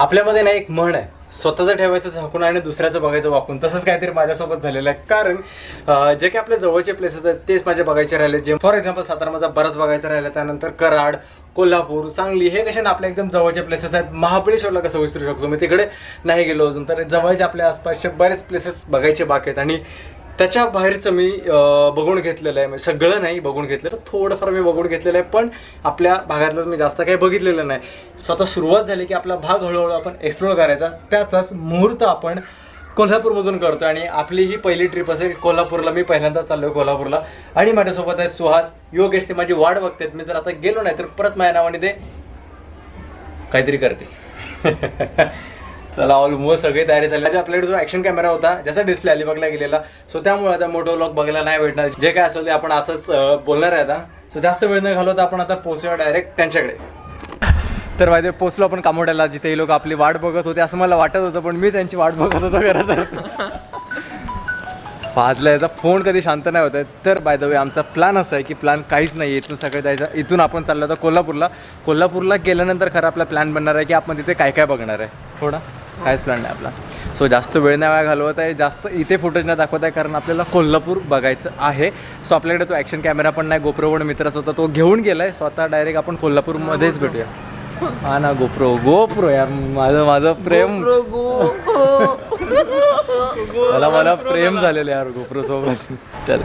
आपल्यामध्ये ना एक म्हण आहे. स्वतःचं ठेवायचं झाकून आणि दुसऱ्याचं बघायचं वाकून. तसंच काहीतरी माझ्यासोबत झालेलं आहे. कारण जे काही आपल्या जवळचे प्लेसेस आहेत तेच माझे बघायचे राहिले जे फॉर एक्झाम्पल सातारा माझा बरंच बघायचं राहिलं. त्यानंतर कराड कोल्हापूर सांगली हे कसे ना आपल्या एकदम जवळचे प्लेसेस आहेत. महाबळेश्वरला कसं विसरू शकतो? मी तिकडे नाही गेलो अजून. तर जवळचे आपल्या आसपासचे बरेच प्लेसेस बघायचे बाकी आहेत. आणि त्याच्या बाहेरचं मी बघून घेतलेलं आहे. म्हणजे सगळं नाही बघून घेतलेलं थोडंफार मी बघून घेतलेलं आहे. पण आपल्या भागातलंच मी जास्त काही बघितलेलं नाही. स्वतः सुरुवात झाली की आपला भाग हळूहळू आपण एक्सप्लोर करायचा. त्याचाच मुहूर्त आपण कोल्हापूरमधून करतो आणि आपली ही पहिली ट्रिप असेल कोल्हापूरला मी पहिल्यांदा चाललो आहे कोल्हापूरला. आणि माझ्यासोबत आहे सुहास. योगेश ते माझी वाट बघतात मी जर आता गेलो नाही तर परत माझ्या नावाने ते काहीतरी करते चला ऑलमोस्ट सगळी तयारी झाली. माझ्या आपल्याकडे जो ॲक्शन कॅमेरा होता ज्याचा डिस्प्ले अलिबागला गेलेला सो त्यामुळे आता मोठो व्लॉग बघायला नाही भेटणार. जे काय असेल ते आपण असंच बोलणार आहे आता. सो जास्त वेळ न घालवता आपण आता पोहोचूया डायरेक्ट त्यांच्याकडे. तर माहिती पोचलो आपण कामोट्याला जिथे हे लोक आपली वाट बघत होते असं मला वाटत होतं पण मी त्यांची वाट बघत होतो खरं तर. पाजला याचा फोन कधी शांत नाही होत आहे. तर बाय द वे आमचा प्लॅन असा आहे की प्लॅन काहीच नाही इथून सगळं जायचा. इथून आपण चाललो होतो कोल्हापूरला. कोल्हापूरला गेल्यानंतर खरं आपला प्लॅन बनणार आहे की आपण तिथे काय काय बघणार आहे. थोडा. काहीच प्लॅन नाही आपला. सो जास्त वेळ नाही वाया घालवत आहे. जास्त इथे फुटेज नाही दाखवत आहे कारण आपल्याला कोल्हापूर बघायचं आहे. सो आपल्याकडे तो ॲक्शन कॅमेरा पण नाही. गोप्रो पण मित्राचा होता तो घेऊन गेला आहे स्वतः डायरेक्ट आपण कोल्हापूरमध्येच भेटूया. हा ना गोप्रो गोप्रो यार. माझं माझं प्रेम. मला मला प्रेम झालेलं यार गोप्रो सोबत. चल.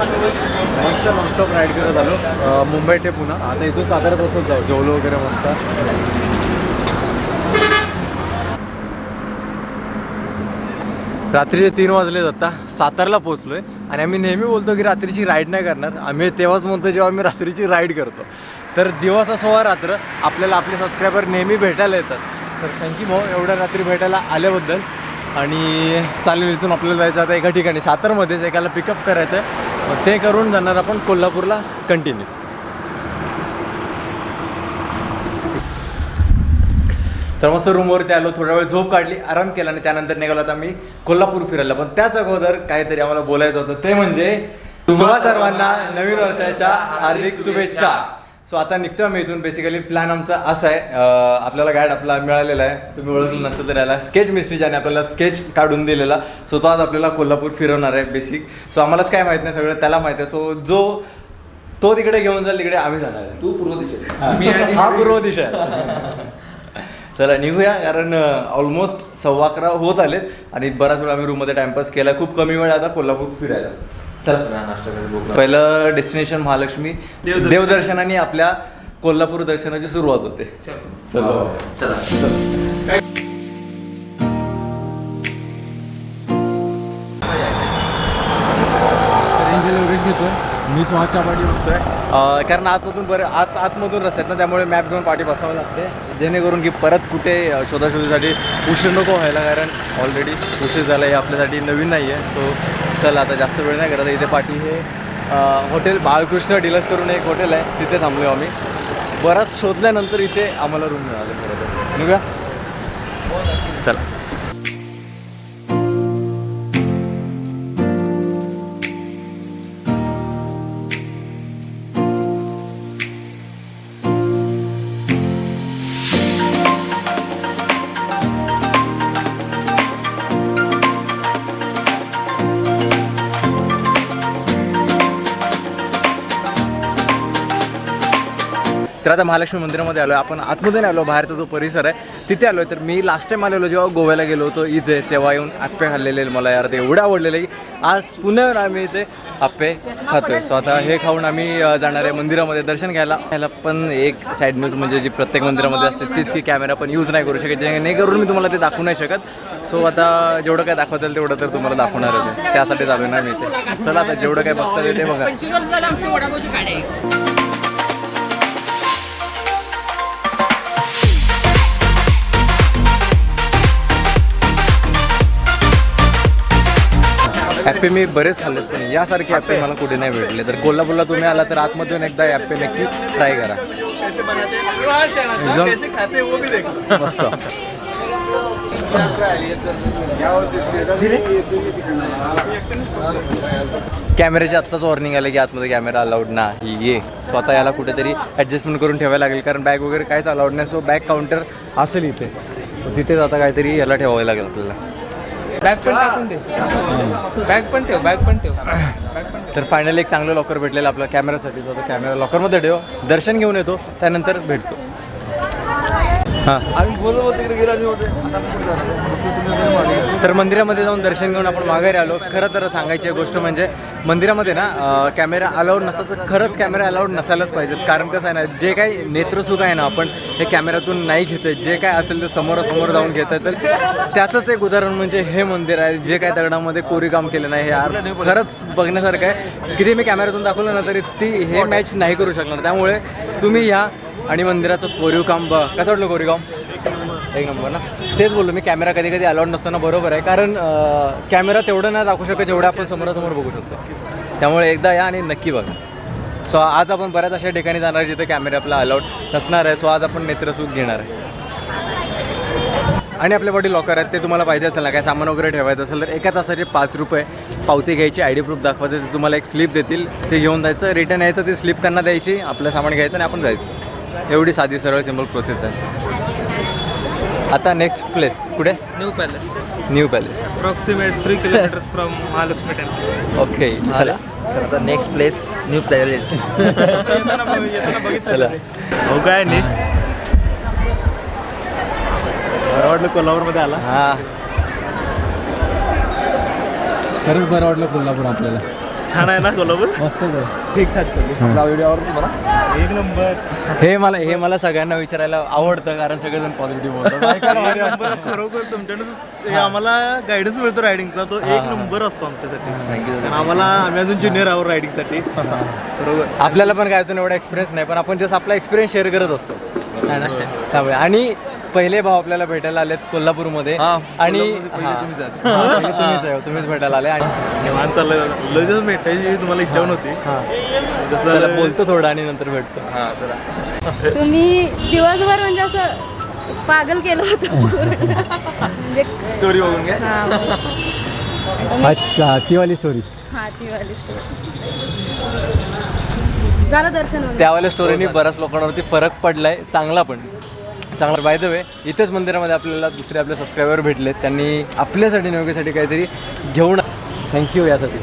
मस्त नॉनस्टॉप राईड करत आलो. मुंबई ते पुन्हा आता इथून सातारा तसंच जाऊ. जेवलो वगैरे मस्त. रात्रीचे तीन वाजले जाता सातारला पोहोचलोय. आणि आम्ही नेहमी बोलतो की रात्रीची राईड नाही करणार. आम्ही तेव्हाच म्हणतो जेव्हा आम्ही रात्रीची राईड करतो. तर दिवस असो वा रात्र आपल्याला आपले सबस्क्रायबर नेहमी भेटायला येतात. तर थँक्यू भाऊ एवढ्या रात्री भेटायला आल्याबद्दल. आणि चालेल इथून आपल्याला जायचं आता एका ठिकाणी. सातारमध्येच एकाला पिकअप करायचं आहे मग ते करून जाणार आपण कोल्हापूरला कंटिन्यू तर मस्त रूमवरती आलो थोडा वेळ झोप काढली आराम केला आणि त्यानंतर निघालो आता मी कोल्हापूर फिरायला. पण त्याच अगोदर काहीतरी आम्हाला बोलायचं होतं. ते म्हणजे तुम्हा सर्वांना नवीन वर्षाच्या हार्दिक शुभेच्छा. सो आता निघतो मी इथून. बेसिकली प्लॅन आमचा असा आहे. आपल्याला गाईड आपला मिळालेला आहे. तुम्ही ओळखलं नसेल तर याला स्केच मिस्ट्री ज्याने आपल्याला स्केच काढून दिलेला. सो तो आज आपल्याला कोल्हापूर फिरवणार आहे बेसिक सो आम्हालाच काय माहीत नाही सगळं त्याला माहिती आहे. सो जो तो तिकडे घेऊन जाईल तिकडे आम्ही जाणार आहे. तू पूर्व दिशेला हा. पूर्व दिशा आहे चला निघूया कारण ऑलमोस्ट सव्वा अकरा होत आलेत आणि बराच वेळ आम्ही रूममध्ये टाइमपास केला. खूप कमी वेळ आता कोल्हापूर फिरायला. चला. नाश्ता. पहिलं डेस्टिनेशन महालक्ष्मी. देवदर्शनाने आपल्या कोल्हापूर दर्शनाची सुरुवात होते. चलो. मी सुहासच्या पाठी बसतोय. कारण आतमधून बरं आत आतमधून रस्ते आहेत ना त्यामुळे मॅप घेऊन पाठी बसावं लागते. जेणेकरून की परत कुठे अ, शोधाशोधीसाठी उशीर नको व्हायला कारण ऑलरेडी उशीर झाला हे आपल्यासाठी नवीन नाही आहे तो चला आता जास्त वेळ नाही करत इथे पाठी हे अ, हॉटेल बाळकृष्ण डिलक्स करून एक हॉटेल आहे तिथे थांबलो आम्ही. बराच शोधल्यानंतर इथे आम्हाला रूम मिळाले खरं तर. निघूया? चला. तर आता महालक्ष्मी मंदिरामध्ये आलो आहे आपण आतमध्ये नाही आलो बाहेरचा जो परिसर आहे तिथे आलो आहे तर मी लास्ट टाइम आलेलो जेव्हा गोव्याला गेलो होतो इथे तेव्हा येऊन आप्पे खाल्लेले. मला यार ते एवढं आवडलेलं आहे की आज पुन्हा येऊन आम्ही इथे आप्पे खातोय. सो आता हे खाऊन आम्ही जाणार आहे मंदिरामध्ये दर्शन घ्यायला. ह्याला पण एक साईड न्यूज म्हणजे जी प्रत्येक मंदिरामध्ये असते तीच की कॅमेरा पण यूज नाही करू शकत जेणेकरून मी तुम्हाला ते दाखवू नाही शकत. सो आता जेवढं काय दाखवता येईल तेवढं तर तुम्हाला दाखवणारच आहे. त्यासाठी चालू आहे ना मी ते चला आता जेवढं काय बघता येईल ते बघा. पंचवीस ॲप्पे मी बरेच खाल्लेत पण यासारखे ॲप्पे मला कुठे नाही भेटले. तर कोल्हापूरला तुम्ही आला तर आतमध्ये येऊन एकदा ॲप्पे नक्की ट्राय करा. कॅमेऱ्याची आत्ताच वॉर्निंग आलं की आतमध्ये कॅमेरा अलाउड नाही. ये. स्वतः याला कुठेतरी ॲडजस्टमेंट करून ठेवायला लागेल कारण बॅग वगैरे काहीच अलाउड नाही. सो बॅग काउंटर असेल इथे. तिथेच आता काहीतरी याला ठेवावं लागेल आपल्याला. बॅग पण टाकून दे. बॅग पण ठेव बॅग पण ठेव. बॅग पण तर फायनली एक चांगलं लॉकर भेटलेलं आपल्या कॅमेरासाठी तर कॅमेरा लॉकरमध्ये ठेव. दर्शन घेऊन येतो त्यानंतर भेटतो. आम्ही बोलत होतो तिकडे गेलो आम्ही होते आता आपण कुठे जाणार? तर मंदिरामध्ये जाऊन दर्शन घेऊन आपण माघारी आलो. खरं तर सांगायची गोष्ट म्हणजे मंदिरामध्ये ना अं, कॅमेरा अलाउड नसतात तर खरंच कॅमेरा अलाउड नसायलाच पाहिजेत. कारण कसं आहे ना जे काही नेत्रसुख आहे ना आपण हे कॅमेऱ्यातून नाही घेतोय. जे काय असेल ते समोरासमोर जाऊन घेत आहे तर त्याचंच एक उदाहरण म्हणजे हे मंदिर आहे जे काय दगडामध्ये कोरीकाम केलं नाही हे यार खरंच बघण्यासारखं आहे. किती मी कॅमेऱ्यातून दाखवलं ना तरी ती हे मॅच नाही करू शकणार. त्यामुळे तुम्ही ह्या आणि मंदिराचं कोरीव काम बघ. कसं वाटलं कोरीव काम एक नंबर ना. तेच बोललो मी कॅमेरा कधी कधी अलाउड नसताना बरोबर आहे. कारण कॅमेरा तेवढं नाही दाखवू शकत जेवढं आपण समोरासमोर बघू शकतो. त्यामुळे एकदा या आणि नक्की बघा. सो आज आपण बऱ्याच अशा ठिकाणी जाणार जिथे कॅमेरा आपला अलाउड नसणार आहे. सो आज आपण नेत्रसूख घेणार आहे. आणि आपले बॉडी लॉकर आहेत ते तुम्हाला पाहिजे असेल ना. काय सामान वगैरे ठेवायचं असेल तर एका तासाचे पाच रुपये पावती घ्यायची आय डी प्रूफ दाखवायचं ते तुम्हाला एक स्लिप देतील. ते घेऊन जायचं. रिटर्न यायचं ती स्लिप त्यांना द्यायची आपलं सामान घ्यायचं आणि आपण जायचं. एवढी साधी सरळ सिंपल प्रोसेस आहे. आता नेक्स्ट प्लेस कुठे? New palace new palace approximate three kilometres from Mahalakshmi temple okay चला. तर आता नेक्स्ट प्लेस न्यू पॅलेस चला. हो काय नाही बरं वाटलं कोल्हापूरमध्ये आला. हां. खरंच बरं वाटलं कोल्हापूर आपल्याला. छान आहे ना कोल्हापूर? मस्तच आहे. ठीकठाक आपला व्हिडिओ आवडतो मला एक नंबर. हे मला हे मला सगळ्यांना विचारायला आवडतं कारण सगळेजण पॉझिटिव्ह एक नंबर वाटतं. खरोखर तुमच्याकडे. आम्हाला गायडन्स मिळतो रायडिंगचा तो एक नंबर असतो आमच्यासाठी. थँक्यू कारण आम्हाला आम्ही अजून ज्युनियर आहोत रायडिंगसाठी बरोबर. आपल्याला पण काय अजून एवढा एक्सपिरियन्स नाही पण आपण जस्ट आपला एक्सपिरियन्स शेअर करत असतो. है ना? त्यामुळे आणि पहिले भाऊ आपल्याला भेटायला आलेत कोल्हापूरमध्ये. हा, आणि कोल्हापूरमध्ये हा. तुम्हीच आहात. हा, पहिले तुम्हीच आहे तुम्हीच भेटायला आले. आणि निवांत दिवस भेटायची तुम्हाला इच्छा नव्हती. हा. जसं बोलतो थोडं आणि नंतर भेटतो. हां चला. तुम्ही दिवसभर म्हणजे असं पागल केलं होतं पूर्ण. म्हणजे स्टोरी बघून घ्या. हा अच्छा ती वाली स्टोरी हा ती वाली स्टोरी झालं दर्शन वगैरे. त्यावेळेला स्टोरीनी बऱ्याच लोकांवरती फरक पडलाय चांगला पण. चांगला. बाय द वे इथेच मंदिरामध्ये आपल्याला दुसरे आपले सबस्क्रायबर भेटले त्यांनी आपल्यासाठी नियोगीसाठी काहीतरी घेऊन थँक्यू यासाठी.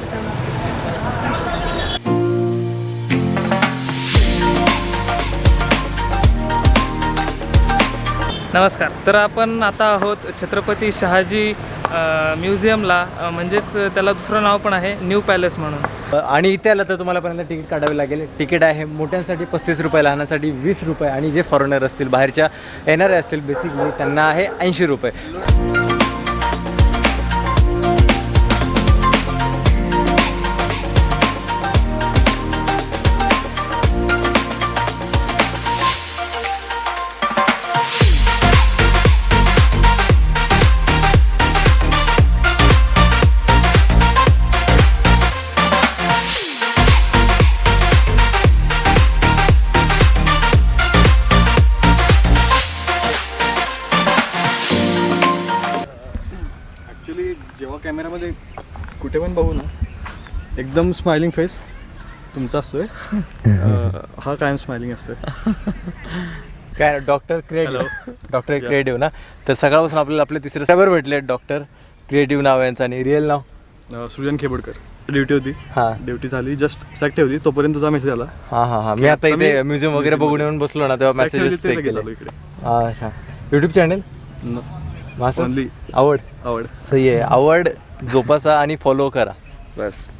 नमस्कार. तर आपण आता आहोत छत्रपती शहाजी म्युझियमला म्हणजेच त्याला दुसरं नाव पण आहे न्यू पॅलेस म्हणून. आणि इथे आलं तर तुम्हाला पहिल्यांदा तिकीट काढावे लागेल. तिकीट आहे मोठ्यांसाठी पस्तीस रुपये लहानासाठी वीस रुपये आणि जे फॉरेनर असतील बाहेरच्या येणारे असतील बेसिकली त्यांना आहे ऐंशी रुपये. कुठे पण बघू ना. एकदम स्माइलिंग फेस तुमचा असतोय. अं, हा कायम स्माइलिंग असतोय. काय डॉक्टर क्रिएटिव्ह डॉक्टर क्रिएटिव्ह ना? तर सकाळपासून आपल्याला आपले तिसरे सबस्क्रायबर भेटले डॉक्टर क्रिएटिव्ह नाव आहे यांचं आणि रिअल नाव. अं, सृजन खेबडकर. ड्युटी होती. हां. ड्युटी झाली. जस्ट सॅक ठेवली. तोपर्यंत तुझा मेसेज आला. हां हां हां. मी आता इथे म्युझियम वगैरे बघून येऊन बसलो ना तेव्हा Sack ठेवली मेसेजेस ते चेक लगेच केले. आलो इकडे. अच्छा. यूट्यूब चॅनल न- मास Only. आवड आवड सही आहे. आवड जोपासा आणि फॉलो करा. बस.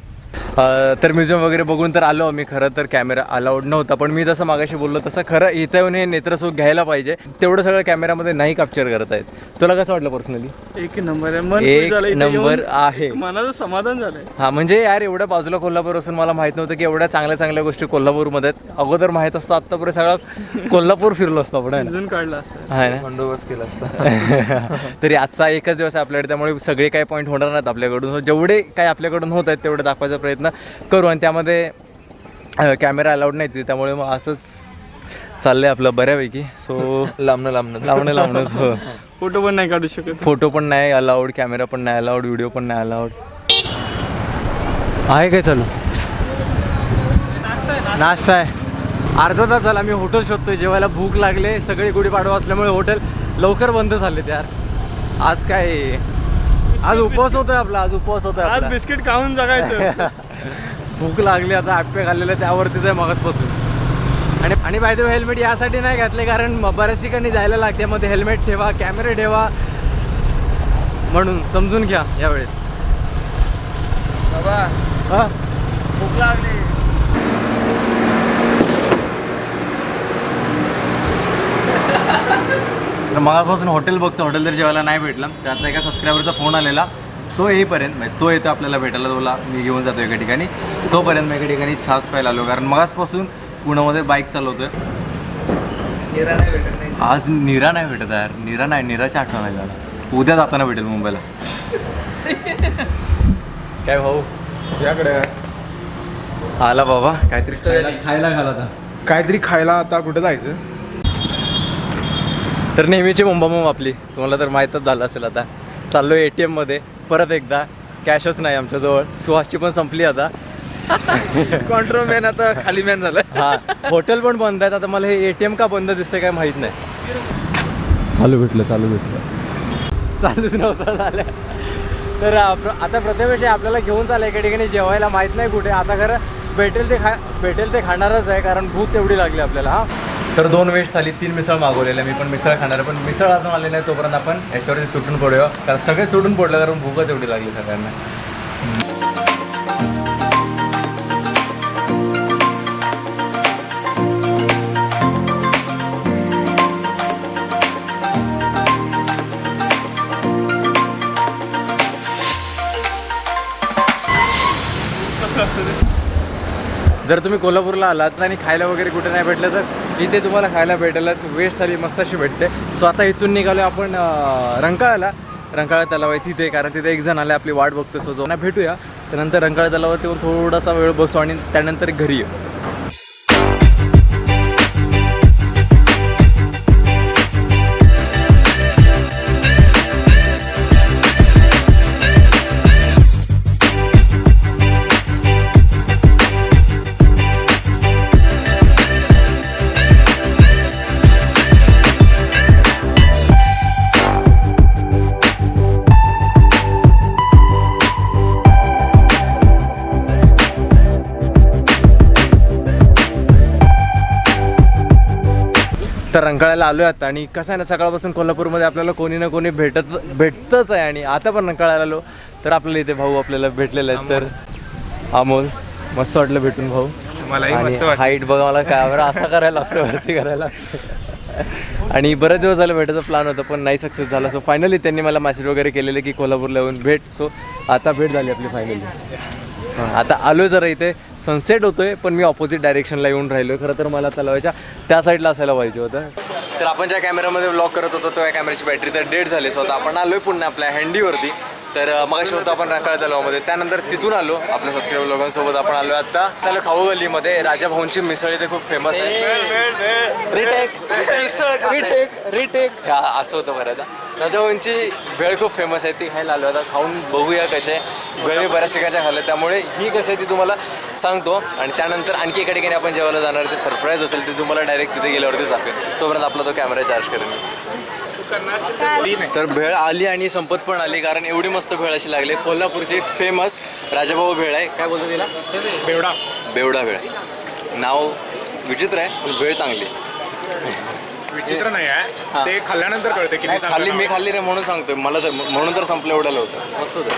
तर म्युझियम वगैरे बघून तर आलो आम्ही. खरं तर कॅमेरा अलाउड नव्हता पण मी जसं मागाशी बोललो तसं खरं इथं येऊन हे नेत्रसुख घ्यायला पाहिजे. तेवढं सगळं कॅमेरामध्ये नाही कॅप्चर करत आहेत तुला कसं वाटलं पर्सनली एक नंबर आहे. मन एक खुश झालं इथे नंबर. आहे. मनाचं समाधान झालंय. हा म्हणजे यार एवढ्या बाजूला कोल्हापूर असून मला माहीत नव्हतं की एवढ्या चांगल्या चांगल्या गोष्टी कोल्हापूरमध्ये आहेत. अगोदर माहीत असतं आत्तापर्यंत सगळं कोल्हापूर फिरलो असतो आपण? अजून काढला ना? बंदोबस्त केला असता. तरी आजचा एकच दिवस आहे आपल्याकडे त्यामुळे सगळे काही पॉईंट होणार नाहीत आपल्याकडून. जेवढे काही आपल्याकडून होत आहेत तेवढे दाखवायचा प्रयत्न करू आणि त्यामध्ये कॅमेरा अलाउड नाही तिथे त्यामुळे मग असंच चाललंय आपलं बऱ्यापैकी. सो लांबणं लांबणं. लावणं लावणं हो. फोटो पण नाही काढू शकत. फोटो पण नाही अलाउड कॅमेरा पण नाही अलाउड व्हिडिओ पण नाही अलाउड आहे काय चालू? नाश्ता आहे. अर्धा तास झाला मी हॉटेल शोधतोय. जेवायला भूक लागले सगळी गुढीपाडवा असल्यामुळे हॉटेल लवकर बंद झाले यार. आज काय? आज उपवास होतोय आपला आज उपवास होतोय आज. बिस्किट खाऊन जगायचं. भूक लागली आता ॲप्पे खाल्लेलं त्यावरतीच आहे मगासपासून आणि आणि बाय द हेल्मेट यासाठी नाही घातले कारण बऱ्याच ठिकाणी जायला लागते मध्ये हेल्मेट ठेवा कॅमेरे ठेवा. म्हणून समजून घ्या यावेळेस. हा? तर मगापासून हॉटेल बघतो हॉटेल जर जेवायला नाही भेटलं तर आता एका सबस्क्रायबरचा फोन आलेला. तो येईपर्यंत म्हणजे तो येतो आपल्याला भेटायला तोला मी घेऊन जातो एका ठिकाणी. तोपर्यंत मी एका ठिकाणी छास प्यायला आलो. कारण मगासपासून पुण्यामध्ये बाईक चालवतोय. आज निरा नाही भेटत यार. निरा नाही निराची आठवण आहे मला. उद्या जाताना भेटेल मुंबईला. काय भाऊ? याकडे आला बाबा. काहीतरी खायला खायला घाला आता. काहीतरी खायला आता कुठे जायचं? तर नेहमीची मुंबामुंब आपली. तुम्हाला तर माहीतच झालं असेल आता. चाललो ए टी एममध्ये परत एकदा. कॅशच नाही आमच्याजवळ. सुहासची पण संपली आता. कॉन्ट्रोमॅन आता खाली मॅन झालं. हा. हॉटेल पण बंद आहेत. आता मला हे ए टी एम का बंद दिसतंय काय माहीत नाही. चालू भेटलं चालू भेटलं. चालूच नव्हतं झालं. तर आता आहे, आपल्याला घेऊन चाललं एका ठिकाणी. जेवायला माहीत नाही कुठे. आता खरं भेटेल ते खा भेटेल ते खाणारच आहे. कारण भूक तेवढी लागली आपल्याला हा. तर दोन वेज थाली तीन मिसळ मागवलेल्या मी पण मिसळ खाणार पण मिसळ अजून आले नाही तोपर्यंत आपण याच्यावरती तुटून पडूया. कारण सगळेच तुटून पडलं कारण भूकच एवढी लागली सगळ्यांना. जर तुम्ही कोल्हापूरला आलात आणि खायला वगैरे कुठे नाही भेटलं तर इथे तुम्हाला खायला भेटेलच. वेस्ट थाली मस्त अशी भेटते. सो आता इथून निघालो आपण अं, रंकाळ्याला रंकाळा तलाव आहे तिथे कारण तिथे एक जण आले आपली वाट बघतो सो जो भेटूया. त्यानंतर रंकाळा तलावावर येऊन थोडासा वेळ बसू आणि त्यानंतर घरी येऊ. रंकाळ्याला आलो आता आणि कसं आहे ना सकाळपासून कोल्हापूरमध्ये आपल्याला कोणी ना कोणी भेटत भेटतच आहे आणि आता पण रंकाळ्याला आलो. तर आपल्याला इथे भाऊ आपल्याला भेटलेले आहेत. तर अमोल मस्त वाटलं भेटून भाऊ. आणि. हाईट बघा मला काय बरं असं करायला लागतं वरती करायला आणि बरेच दिवस झालं भेटायचा प्लॅन होता पण नाही सक्सेस झाला. सो फायनली त्यांनी मला मेसेज वगैरे केलेले की कोल्हापूरला येऊन भेट. सो आता भेट झाली आपली फायनली आता आलो जरा इथे. सनसेट होतोय पण मी ऑपोजिट डायरेक्शनला येऊन राहिलो खरं तर मला तलावाच्या त्या साईडला असायला पाहिजे होतं. तर आपण ज्या कॅमेरामध्ये ब्लॉक करत होतो त्या कॅमेऱ्याची बॅटरी तर डेड झाली. सो आता आपण आलोय पुन्हा आपल्या हँडीवरती तर मग होतो आपण रंकाळा तलावामध्ये. त्यानंतर तिथून आलो आपल्या सबस्क्राईबर लोकांसोबत आपण आलो आता. त्याला खाऊ गल्लीमध्ये राजा भाऊंची मिसळ इथे खूप फेमस आहे. रिटेक रिटेक रिटेक हा असं होतं बरं आता. राजा भाऊंची भेळ खूप फेमस आहे. ती खायला आलो आता. खाऊन बघूया कसे. मी बऱ्याच ठिकाणच्या खाल्ल्या त्यामुळे ही कशी आहे ती तुम्हाला सांगतो. आणि त्यानंतर आणखी एका ठिकाणी आपण जेवायला जाणार ते सरप्राईज असेल ते तुम्हाला डायरेक्ट तिथे गेल्यावरती दाखवेल तोपर्यंत आपला तो कॅमेरा चार्ज करेन. तर भेळ आली आणि संपत पण आली कारण एवढी मस्त भेळ अशी लागली. कोल्हापूरची फेमस राजाभाऊ भेळ आहे. काय बोलतो तिला? बेवडा. बेवडा भेळ. नाव विचित्र आहे पण भेळ चांगली. विचित्र नाही आहे. ते खाल्ल्यानंतर कळते नाही, खाल्ली मी खाल्ली रे म्हणून सांगतोय. मला तर म्हणून तर संपलं एवढं होतं मस्त होतं.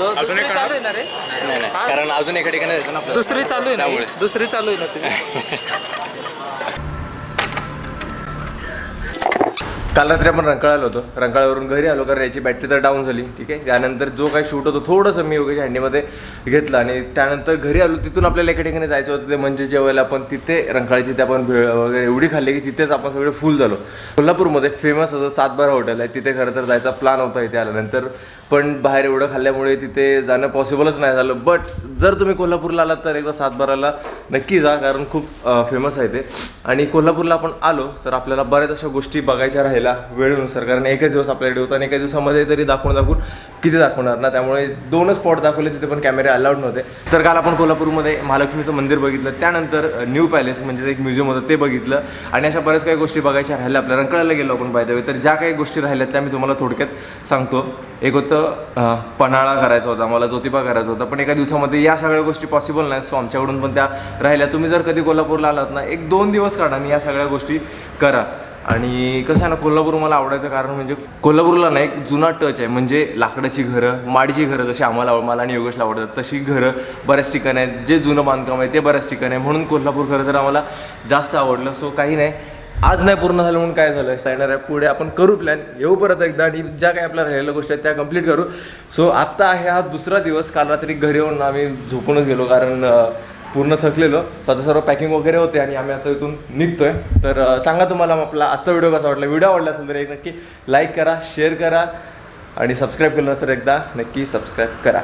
अजून एक चालू आहे ना रे? नाही नाही. कारण अजून एका ठिकाणी जायचं ना आपल्याला. दुसरी चालू आहे ना? त्यामुळे. दुसरी चालू आहे ना तुझी काल रात्री आपण रंकाळ्याला होतो. रंकाळावरून घरी आलो कारण याची बॅटरी तर डाऊन झाली. ठीक आहे? त्यानंतर जो काही शूट होतो थोडंसं मी योगेश हँडीमध्ये घेतला आणि त्यानंतर घरी आलो तिथून आपल्याला एका ठिकाणी जायचं होतं ते म्हणजे जेवायला आपण तिथे रंकाळीची ते आपण भेळ वगैरे एवढी खाल्ली की तिथेच आपण सगळे फुल झालो. कोल्हापूरमध्ये फेमस असं सातबारा हॉटेल आहे. तिथे खरं तर जायचा प्लॅन होता इथे आल्यानंतर. पण बाहेर एवढं खाल्ल्यामुळे तिथे जाणं पॉसिबलच नाही झालं. बट जर तुम्ही कोल्हापूरला आलात तर एकदा सातबाराला नक्की जा कारण खूप फेमस आहे ते. आणि कोल्हापूरला आपण आलो तर आपल्याला बऱ्याच अशा गोष्टी बघायच्या राहिल्या. गेला वेळेनुसार कारण एकच दिवस आपल्याकडे होता आणि एका दिवसामध्ये तरी दाखवून दाखवून किती दाखवणार ना? त्यामुळे दोनच स्पॉट दाखवले तिथे पण कॅमेरे अलाउड नव्हते. तर काल आपण कोल्हापूरमध्ये महालक्ष्मीचं मंदिर बघितलं. त्यानंतर न्यू पॅलेस म्हणजे एक म्युझियम होतं ते बघितलं. आणि अशा बऱ्याच काही गोष्टी बघायच्या राहिल्या आपल्या रंकाळ्याला गेलो आपण पाहिजे तर ज्या काही गोष्टी राहिल्या त्या मी तुम्हाला थोडक्यात सांगतो. एक होतं पन्हाळा करायचा होता मला ज्योतिबा करायचा होता. पण एका दिवसामध्ये या सगळ्या गोष्टी पॉसिबल नाही सो आमच्याकडून पण त्या राहिल्या. तुम्ही जर कधी कोल्हापूरला आलात ना एक दोन दिवस काढा आणि या सगळ्या गोष्टी करा. आणि कसं आहे ना कोल्हापूर मला आवडायचं कारण म्हणजे कोल्हापूरला ना एक जुना टच आहे. म्हणजे लाकडाची घरं माडीची घरं जशी आम्हाला मला आणि योगेशला आवडतात तशी घरं बऱ्याच ठिकाणी आहेत. जे जुनं बांधकाम आहे ते बऱ्याच ठिकाणी आहे. म्हणून कोल्हापूर खरं तर आम्हाला जास्त आवडलं. सो काही नाही. आज नाही पूर्ण झालं म्हणून काय झालं येणार आहे. पुढे आपण करू प्लॅन येऊ परत एकदा आणि ज्या काही आपल्या राहिलेल्या गोष्टी आहेत त्या कंप्लीट करू. सो आत्ता आहे हा दुसरा दिवस. काल रात्री घरी येऊन आम्ही झोपूनच गेलो कारण पूर्ण थकलेलो. तर आता सर्व पॅकिंग वगैरे होते आणि आम्ही आता इथून निघतोय. तर सांगा तुम्हाला आपला आजचा व्हिडिओ कसा वाटला? व्हिडिओ आवडला असेल तर एक नक्की लाईक करा शेअर करा आणि सबस्क्राईब केलं नसेल एकदा नक्की सबस्क्राईब करा.